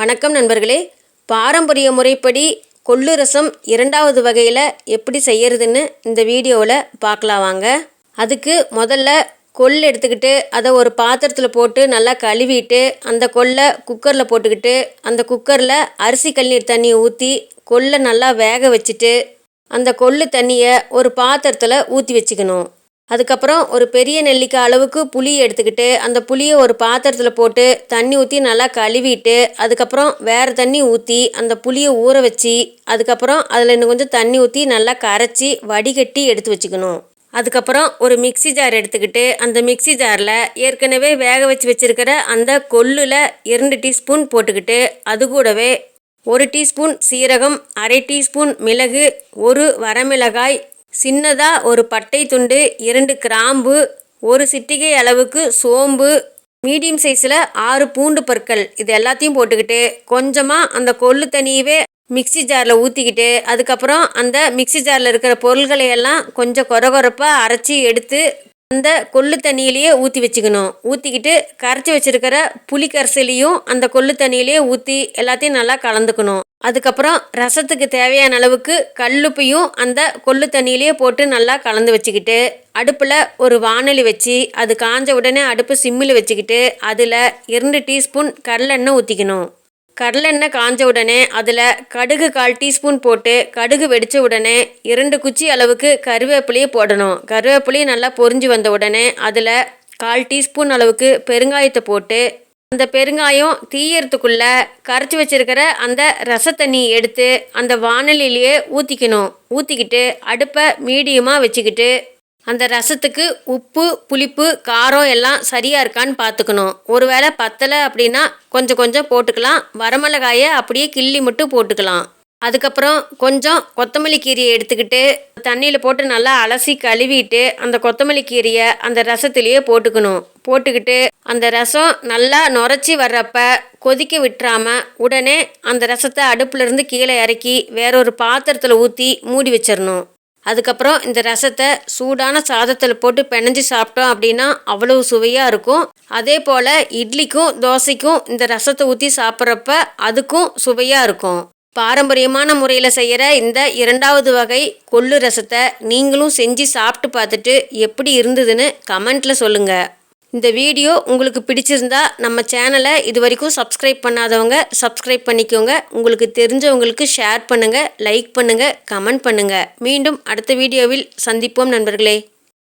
வணக்கம் நண்பர்களே. பாரம்பரிய முறைப்படி கொள்ளு ரசம் இரண்டாவது வகையில் எப்படி செய்யறதுன்னு இந்த வீடியோவில் பார்க்கலாம் வாங்க. அதுக்கு முதல்ல கொள் எடுத்துக்கிட்டு அதை ஒரு பாத்திரத்தில் போட்டு நல்லா கழுவிட்டு அந்த கொல்லை குக்கரில் போட்டுக்கிட்டு அந்த குக்கரில் அரிசி கழுநீர் தண்ணியை ஊற்றி கொல்லை நல்லா வேக வச்சுட்டு அந்த கொள்ளு தண்ணியை ஒரு பாத்திரத்தில் ஊற்றி வச்சுக்கணும். அதுக்கப்புறம் ஒரு பெரிய நெல்லிக்காய் அளவுக்கு புளி எடுத்துக்கிட்டு அந்த புளியை ஒரு பாத்திரத்தில் போட்டு தண்ணி ஊற்றி நல்லா கழுவிட்டு அதுக்கப்புறம் வேறு தண்ணி ஊற்றி அந்த புளியை ஊற வச்சு அதுக்கப்புறம் அதில் இன்னும் கொஞ்சம் தண்ணி ஊற்றி நல்லா கரைச்சி வடிகட்டி எடுத்து வச்சுக்கணும். அதுக்கப்புறம் ஒரு மிக்சி ஜார் எடுத்துக்கிட்டு அந்த மிக்சி ஜாரில் ஏற்கனவே வேக வச்சு வச்சுருக்கிற அந்த கொல்லில் இரண்டு டீஸ்பூன் போட்டுக்கிட்டு அது கூடவே ஒரு டீஸ்பூன் சீரகம் அரை டீஸ்பூன் மிளகு ஒரு வரமிளகாய் சின்னதாக ஒரு பட்டை துண்டு இரண்டு கிராம்பு ஒரு சிட்டிகை அளவுக்கு சோம்பு மீடியம் சைஸில் ஆறு பூண்டு பற்கள். இது எல்லாத்தையும் போட்டுக்கிட்டு கொஞ்சமாக அந்த கொள்ளு தண்ணியவே மிக்சி ஜாரில் ஊற்றிக்கிட்டு அதுக்கப்புறம் அந்த மிக்சி ஜாரில் இருக்கிற பொருள்களை எல்லாம் கொஞ்சம் கொரகொரப்பாக அரைச்சி எடுத்து அந்த கொள்ளு தண்ணியிலேயே ஊற்றி வச்சுக்கணும். ஊற்றிக்கிட்டு கரைச்சி வச்சுருக்கிற புளி கரைசலையும் அந்த கொள்ளு தண்ணியிலேயே ஊற்றி எல்லாத்தையும் நல்லா கலந்துக்கணும். அதுக்கப்புறம் ரசத்துக்கு தேவையான அளவுக்கு கல்லுப்பையும் அந்த கொள்ளு தண்ணியிலேயே போட்டு நல்லா கலந்து வச்சுக்கிட்டு அடுப்பில் ஒரு வானொலி வச்சு அது காஞ்ச உடனே அடுப்பு சிம்மில் வச்சுக்கிட்டு அதில் இரண்டு டீஸ்பூன் கடலெண்ணெய் ஊற்றிக்கணும் கடலெண்ணெய் காஞ்ச உடனே அதில் கடுகு கால் டீஸ்பூன் போட்டு கடுகு வெடித்த உடனே இரண்டு குச்சி அளவுக்கு கருவேப்பிலையை போடணும். கருவேப்பிலையை நல்லா பொறிஞ்சு வந்த உடனே அதில் கால் டீஸ்பூன் அளவுக்கு பெருங்காயத்தை போட்டு அந்த பெருங்காயம் தீயறதுக்குள்ளே கரைச்சி வச்சிருக்கிற அந்த ரசத்தண்ணி எடுத்து அந்த வானலிலேயே ஊற்றிக்கணும் ஊற்றிக்கிட்டு அடுப்பை மீடியமாக வச்சுக்கிட்டு அந்த ரசத்துக்கு உப்பு புளிப்பு காரம் எல்லாம் சரியாக இருக்கான்னு பார்த்துக்கணும் ஒருவேளை பத்தலை அப்படின்னா கொஞ்சம் கொஞ்சம் போட்டுக்கலாம். வரமிளகாயை அப்படியே கிள்ளி மட்டும் போட்டுக்கலாம். அதுக்கப்புறம் கொஞ்சம் கொத்தமல்லி கீரையை எடுத்துக்கிட்டு தண்ணியில் போட்டு நல்லா அலசி கழுவிட்டு அந்த கொத்தமல்லி கீரையை அந்த ரசத்துலேயே போட்டுக்கணும். போட்டுக்கிட்டு அந்த ரசம் நல்லா நுரைச்சி வர்றப்ப கொதிக்க விட்டுறாம உடனே அந்த ரசத்தை அடுப்புலேருந்து கீழே இறக்கி வேறொரு பாத்திரத்தில் ஊற்றி மூடி வச்சிடணும் அதுக்கப்புறம் இந்த ரசத்தை சூடான சாதத்தில் போட்டு பிணைஞ்சு சாப்பிட்டோம் அப்படின்னா அவ்வளவு சுவையாக இருக்கும். அதே போல் இட்லிக்கும் தோசைக்கும் இந்த ரசத்தை ஊற்றி சாப்பிட்றப்ப அதுக்கும் சுவையாக இருக்கும். பாரம்பரியமான முறையில் செய்கிற இந்த இரண்டாவது வகை கொள்ளு ரசத்தை நீங்களும் செஞ்சு சாப்பிட்டு பார்த்துட்டு எப்படி இருந்ததுன்னு கமெண்ட்டில் சொல்லுங்கள் இந்த வீடியோ உங்களுக்கு பிடிச்சிருந்தா நம்ம சேனலை இது வரைக்கும் சப்ஸ்கிரைப் பண்ணாதவங்க சப்ஸ்கிரைப் பண்ணிக்கோங்க. உங்களுக்கு தெரிஞ்சவங்களுக்கு ஷேர் பண்ணுங்கள் லைக் பண்ணுங்கள் கமெண்ட் பண்ணுங்கள் மீண்டும் அடுத்த வீடியோவில் சந்திப்போம் நண்பர்களே.